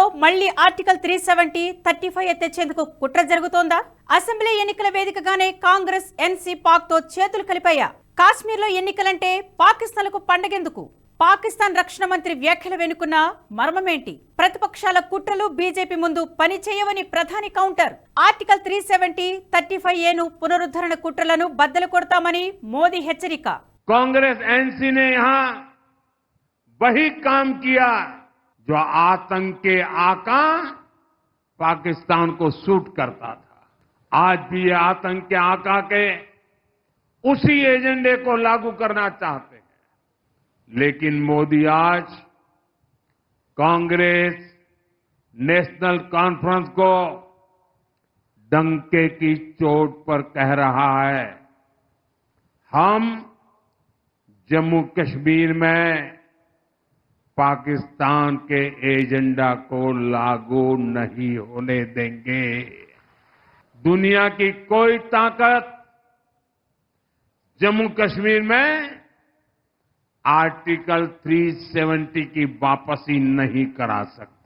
జమ్మూ కాశ్మీర్లో మళ్లీ article three seventy thirty five ఎత్తేందుకు కుట్ర జరుగుతోందా అసెంబ్లీ ఎన్నికల వేదికగానే కాంగ్రెస్ ఎన్సీ పాక్ తో చేతులు కలిపాయా కాశ్మీర్లో ఎన్నికలంటే పాకిస్తాన్కు పండగెందుకు పాకిస్తాన్ రక్షణ మంత్రి వ్యాఖ్యల వెనుకున్న మర్మమేంటి ప్రతిపక్షాల కుట్రలు బీజేపీ ముందు పని చేయవని ప్రధాని counter article three seventy thirty five ఏను పునరుద్ధరణ కుట్రలను బద్దలు కొడతామని మోదీ హెచ్చరిక कांग्रेस एनसी ने यहां वही काम किया जो आतंक के आका पाकिस्तान को सूट करता था। आज भी ये आतंक के आका के उसी एजेंडे को लागू करना चाहते हैं। लेकिन मोदी आज कांग्रेस नेशनल कॉन्फ्रेंस को डंके की चोट पर कह रहा है। हम जम्मू कश्मीर में पाकिस्तान के एजेंडा को लागू नहीं होने देंगे। दुनिया की कोई ताकत जम्मू कश्मीर में आर्टिकल 370 की वापसी नहीं करा सकती।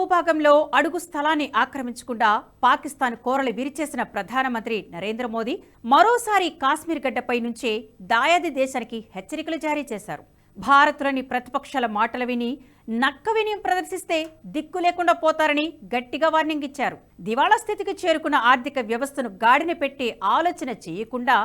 భూభాగంలో అడుగు స్థలాన్ని ఆక్రమించకుండా పాకిస్తాన్ కోరలు విరిచేసిన ప్రధానమంత్రి నరేంద్ర మోదీ మరోసారి కాశ్మీర్ గడ్డపై నుంచే దాయాది దేశానికి హెచ్చరికలు జారీ చేశారు. భారత్లోని ప్రతిపక్షాల మాటలు విని నక్క వినయం ప్రదర్శిస్తే దిక్కు లేకుండా పోతారని గట్టిగా వార్నింగ్ ఇచ్చారు. దివాళా స్థితికి చేరుకున్న ఆర్థిక వ్యవస్థను గాడిన పెట్టే ఆలోచన చేయకుండా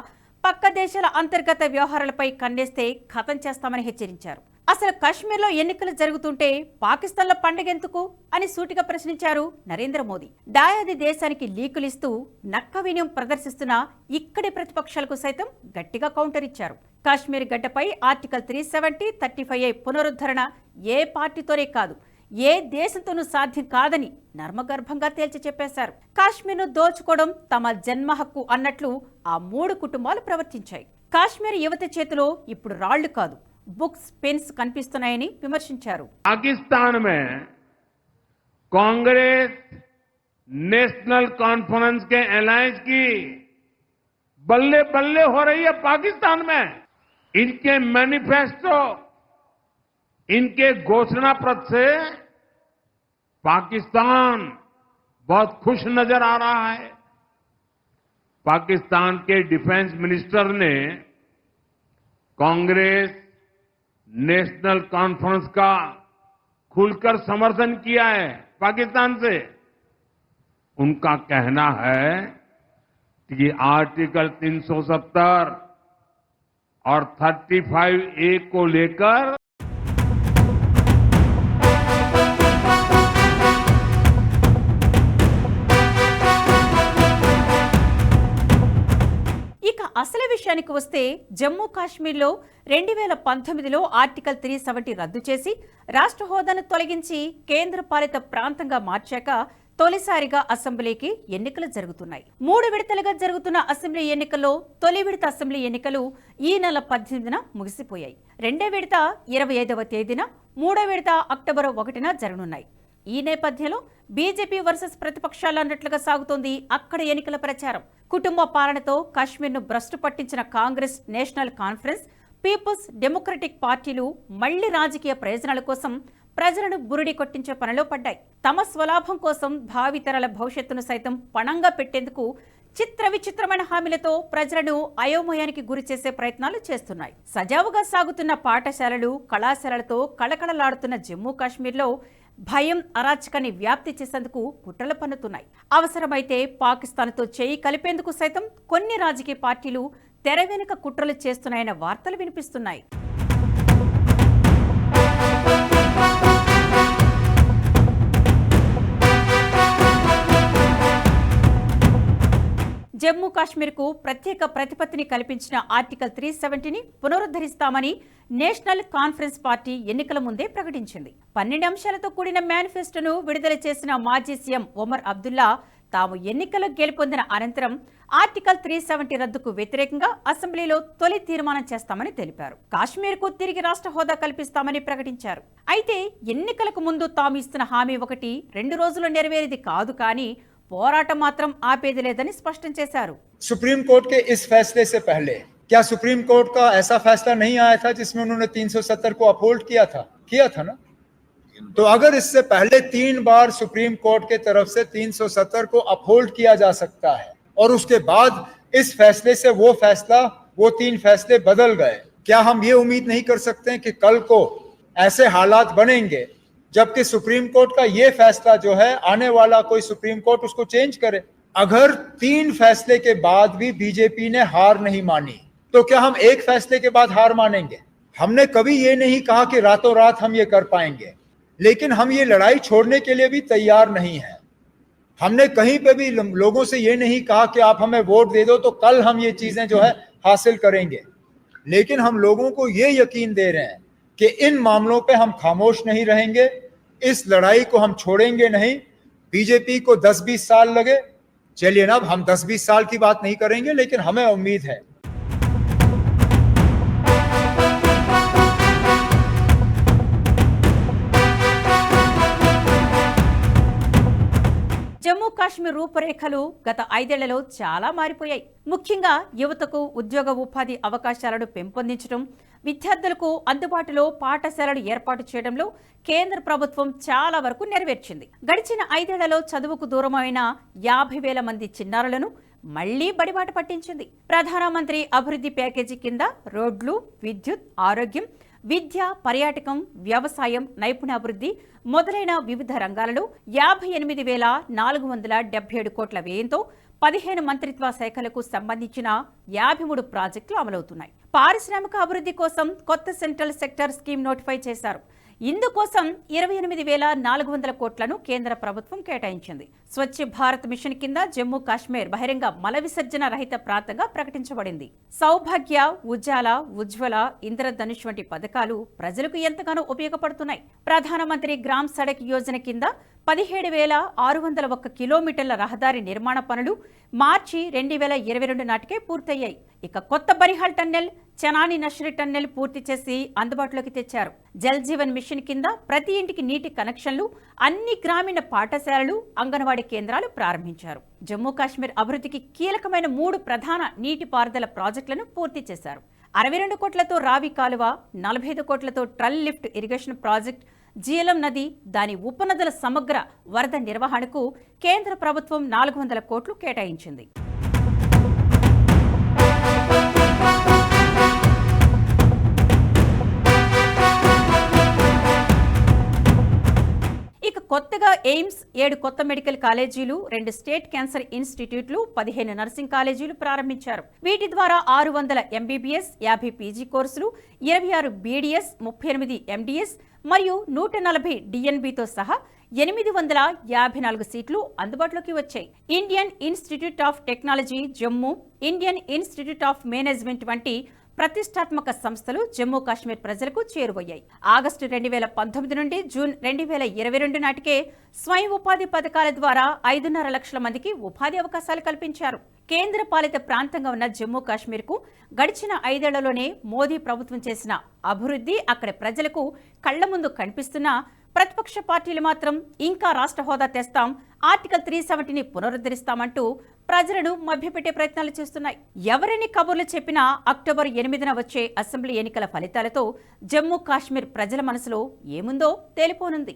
పక్క దేశాల అంతర్గత వ్యవహారాలపై కన్నేస్తే ఖతం చేస్తామని హెచ్చరించారు. అసలు కాశ్మీర్లో ఎన్నికలు జరుగుతుంటే పాకిస్తాన్లో పండగెందుకు అని సూటిగా ప్రశ్నించారు నరేంద్ర మోదీ. దాయాది దేశానికి లీకులిస్తూ నక్క వినయం ప్రదర్శిస్తున్న ఇక్కడి ప్రతిపక్షాలకు సైతం గట్టిగా కౌంటర్ ఇచ్చారు. కాశ్మీర్ గడ్డపై article three seventy thirty five పునరుద్ధరణ ఏ పార్టీతోనే కాదు ఏ దేశంతోనూ సాధ్యం కాదని నర్మగర్భంగా తేల్చి చెప్పేశారు. కాశ్మీర్ను దోచుకోవడం తమ జన్మ హక్కు అన్నట్లు ఆ మూడు కుటుంబాలు ప్రవర్తించాయి. కాశ్మీర్ యువత చేతిలో ఇప్పుడు రాళ్ళు కాదు. బుక్స్ పెన్స్ కనిపిస్తున్నాయని విమర్శించారు पाकिस्तान में कांग्रेस नेशनल कॉन्फ्रेंस के अलायंस की बल्ले बल्ले हो रही है पाकिस्तान में इनके मैनिफेस्टो इनके घोषणा पत्र से पाकिस्तान बहुत खुश नजर आ रहा है पाकिस्तान के डिफेंस मिनिस्टर ने कांग्रेस नेशनल कॉन्फ्रेंस का खुलकर समर्थन किया है पाकिस्तान से। उनका कहना है कि आर्टिकल 370 और 35 ए को लेकर విషయానికి వస్తే జమ్మూ కాశ్మీర్లో రెండు వేల పంతొమ్మిదిలో ఆర్టికల్ త్రీ సెవెంటీ రద్దు చేసి రాష్ట్ర హోదాను తొలగించి కేంద్ర పాలిత ప్రాంతంగా మార్చాక తొలిసారిగా అసెంబ్లీకి ఎన్నికలు జరుగుతున్నాయి. మూడు విడతలుగా జరుగుతున్న అసెంబ్లీ ఎన్నికల్లో తొలి విడత అసెంబ్లీ ఎన్నికలు ఈ నెల పద్దెనిమిదిన ముగిసిపోయాయి. రెండో విడత ఇరవై ఐదవ తేదీన మూడో విడత అక్టోబర్ ఒకటిన జరగనున్నాయి. ఈ నేపథ్యంలో బీజేపీ వర్సెస్ ప్రతిపక్షాలు అన్నట్లుగా సాగుతోంది అక్కడ ఎన్నికల ప్రచారం. కుటుంబ పాలనతో కాశ్మీర్ను భ్రష్టు పట్టించిన Congress national conference peoples democratic పార్టీలు మళ్ళీ రాజకీయ ప్రయోజనాల కోసం ప్రజలను బురిడి కొట్టించే పనిలో పడ్డాయి. తమ స్వలాభం కోసం భావితరాల భవిష్యత్తును సైతం పణంగా పెట్టేందుకు చిత్ర విచిత్రమైన హామీలతో ప్రజలను అయోమయానికి గురి చేసే ప్రయత్నాలు చేస్తున్నాయి. సజావుగా సాగుతున్న పాఠశాలలు కళాశాలలతో కళకళలాడుతున్న జమ్మూ కాశ్మీర్లో భయం అరాచకాన్ని వ్యాప్తి చేసేందుకు కుట్రలు పన్నుతున్నాయి. అవసరమైతే పాకిస్తాన్తో చేయి కలిపేందుకు సైతం కొన్ని రాజకీయ పార్టీలు తెర వెనుక కుట్రలు చేస్తున్నాయన్న వార్తలు వినిపిస్తున్నాయి. జమ్మూ కాశ్మీర్కు ప్రత్యేక ప్రతిపత్తిని కల్పించిన ఆర్టికల్ త్రీ సెవెంటీని పునరుద్ధరిస్తామని నేషనల్ కాన్ఫరెన్స్ పార్టీ ఎన్నికల ముందే ప్రకటించింది. పన్నెండు అంశాలతో కూడిన మేనిఫెస్టోను విడుదల చేసిన మాజీ సీఎం ఒమర్ అబ్దుల్లా తాము ఎన్నికల్లో గెలుపొందిన అనంతరం ఆర్టికల్ త్రీ సెవెంటీ రద్దుకు వ్యతిరేకంగా అసెంబ్లీలో తొలి తీర్మానం చేస్తామని తెలిపారు. కాశ్మీర్కు తిరిగి రాష్ట్ర హోదా కల్పిస్తామని ప్రకటించారు. అయితే ఎన్నికలకు ముందు తాము ఇస్తున్న హామీ ఒకటి రెండు రోజులు నెరవేరేది కాదు కానీ పోరాటం మాత్రం ఆపేది లేదని స్పష్టం చేశారు सुप्रीम कोर्ट के इस फैसले से पहले क्या सुप्रीम कोर्ट का ऐसा फैसला नहीं आया था जिसमें उन्होंने 370 को अपहोल्ड किया था किया था ना तो अगर इससे पहले तीन बार सुप्रीम कोर्ट के तरफ से 370 को अपहोल्ड किया जा सकता है और उसके बाद इस फैसले से वो फैसला वो तीन फैसले बदल गए क्या हम ये उम्मीद नहीं कर सकते हैं कि कल को ऐसे हालात बनेंगे जबकि सुप्रीम कोर्ट का ये फैसला जो है, आने वाला कोई सुप्रीम कोर्ट उसको चेंज करे। अगर तीन फैसले के बाद भी बीजेपी ने हार नहीं मानी तो क्या हम एक फैसले के बाद हार मानेंगे? हमने कभी ये नहीं कहा कि रातों रात हम ये कर पाएँगे, लेकिन हम ये लड़ाई छोड़ने के लिए भी तैयार नहीं है। हमने कहीं पे भी लोगों से ये नहीं कहा कि आप हमें वोट दे दो तो कल हम ये चीज़ें जो है हासिल करेंगे। लेकिन हम लोगों को ये यकीन दे रहे हैं कि इन मामलों पे हम खामोश नहीं रहेंगे इस लड़ाई को हम छोड़ेंगे नहीं बीजेपी को 10-20 साल लगे चलिए ना अब हम 10-20 साल की बात नहीं करेंगे लेकिन हमें उम्मीद है జమ్మూ కాశ్మీర్ రూపురేఖలు గత ఐదేళ్లలో చాలా మారిపోయాయి ముఖ్యంగా యువతకు ఉద్యోగ ఉపాధి అవకాశాలను పెంపొందించడం విద్యార్థులకు అందుబాటులో పాఠశాలలు ఏర్పాటు చేయడంలో కేంద్ర ప్రభుత్వం చాలా వరకు నెరవేర్చింది. గడిచిన ఐదేళ్ళలో చదువుకు దూరమైన యాభై వేల మంది చిన్నారులను మళ్ళీ బడిబాట పట్టించింది. ప్రధానమంత్రి అభివృద్ధి ప్యాకేజీ కింద రోడ్లు విద్యుత్ ఆరోగ్యం విద్య పర్యాటకం వ్యవసాయం నైపుణ్యాభివృద్ధి మొదలైన వివిధ రంగాలలో యాభై ఎనిమిది వేల నాలుగు వందల డెబ్బై ఏడు కోట్ల వ్యయంతో పదిహేను మంత్రిత్వ శాఖలకు సంబంధించిన యాభై మూడు ప్రాజెక్టులు అమలవుతున్నాయి. పారిశ్రామిక అభివృద్ధి కోసం కొత్త సెంట్రల్ సెక్టర్ స్కీమ్ నోటిఫై చేశారు. ఇందుకోసం ఇరవై ఎనిమిది వేల నాలుగు వందల కోట్లను కేంద్ర ప్రభుత్వం కేటాయించింది. స్వచ్ఛ భారత్ మిషన్ కింద జమ్మూ కాశ్మీర్ బహిరంగ మల విసర్జన రహిత ప్రాంతంగా ప్రకటించబడింది. సౌభాగ్య ఉజాల ఉజ్వల ఇంద్రధనుష్ వంటి పథకాలు ప్రజలకు ఎంతగానో ఉపయోగపడుతున్నాయి. ప్రధానమంత్రి గ్రామ్ సడక్ యోజన కింద పదిహేడు వేల ఆరు వందల ఒక్క కిలోమీటర్ల రహదారి నిర్మాణ పనులు మార్చి రెండు వేల ఇరవై రెండు నాటికే పూర్తయ్యాయి. ఇక కొత్త బరిహల్ టన్నెల్ చనాని నర్సరీ టన్నెల్ పూర్తి చేసి అందుబాటులోకి తెచ్చారు. జల్ జీవన్ మిషన్ కింద ప్రతి ఇంటికి నీటి కనెక్షన్లు అన్ని గ్రామీణ పాఠశాలలు అంగన్వాడీ కేంద్రాలు ప్రారంభించారు. జమ్మూ కాశ్మీర్ అభివృద్ధికి కీలకమైన మూడు ప్రధాన నీటిపారుదల ప్రాజెక్టులను పూర్తి చేశారు. అరవై రెండు కోట్లతో రావి కాలువ నలభై ఐదు కోట్లతో Tral lift irrigation project Jhelum నది దాని ఉపనదుల సమగ్ర వరద నిర్వహణకు కేంద్ర ప్రభుత్వం నాలుగు వందల కోట్లు కేటాయించింది. కొత్తగా ఎయిమ్స్ ఏడు కొత్త మెడికల్ కాలేజీలు రెండు స్టేట్ క్యాన్సర్ ఇన్స్టిట్యూట్లు పదిహేను నర్సింగ్ కాలేజీలు ప్రారంభించారు. వీటి ద్వారా ఆరు వందల ఎంబీబీఎస్ యాభై పీజీ కోర్సులు ఇరవై ఆరు బీడీఎస్ ముప్పై ఎనిమిది ఎండిఎస్ మరియు నూట నలభై డిఎన్బితో సహా ఎనిమిది వందల యాభై నాలుగు సీట్లు అందుబాటులోకి వచ్చాయి. Indian Institute of Technology Jammu Indian Institute of Management వంటి ప్రతిష్టాత్మక సంస్థలు జమ్మూ కాశ్మీర్ ప్రజలకు చేరువయ్యాయి. ఆగస్టు రెండు వేల పంతొమ్మిది నుండి జూన్ రెండు వేల ఇరవై రెండు నాటికే స్వయం ఉపాధి పథకాల ద్వారా ఐదున్నర లక్షల మందికి ఉపాధి అవకాశాలు కల్పించారు. కేంద్ర పాలిత ప్రాంతంగా ఉన్న జమ్మూ కాశ్మీర్కు గడిచిన ఐదేళ్ళలోనే మోదీ ప్రభుత్వం చేసిన అభివృద్ధి అక్కడి ప్రజలకు కళ్ళ ముందు కనిపిస్తున్నా ప్రతిపక్ష పార్టీలు మాత్రం ఇంకా రాష్ట్ర హోదా తెస్తాం ఆర్టికల్ త్రీ సెవెంటీని పునరుద్ధరిస్తామంటూ ప్రజలను మభ్యపెట్టే ప్రయత్నాలు చేస్తున్నాయి. ఎవరిని కబుర్లు చెప్పినా అక్టోబర్ ఎనిమిదిన వచ్చే అసెంబ్లీ ఎన్నికల ఫలితాలతో జమ్మూ కాశ్మీర్ ప్రజల మనసులో ఏముందో తేలిపోనుంది.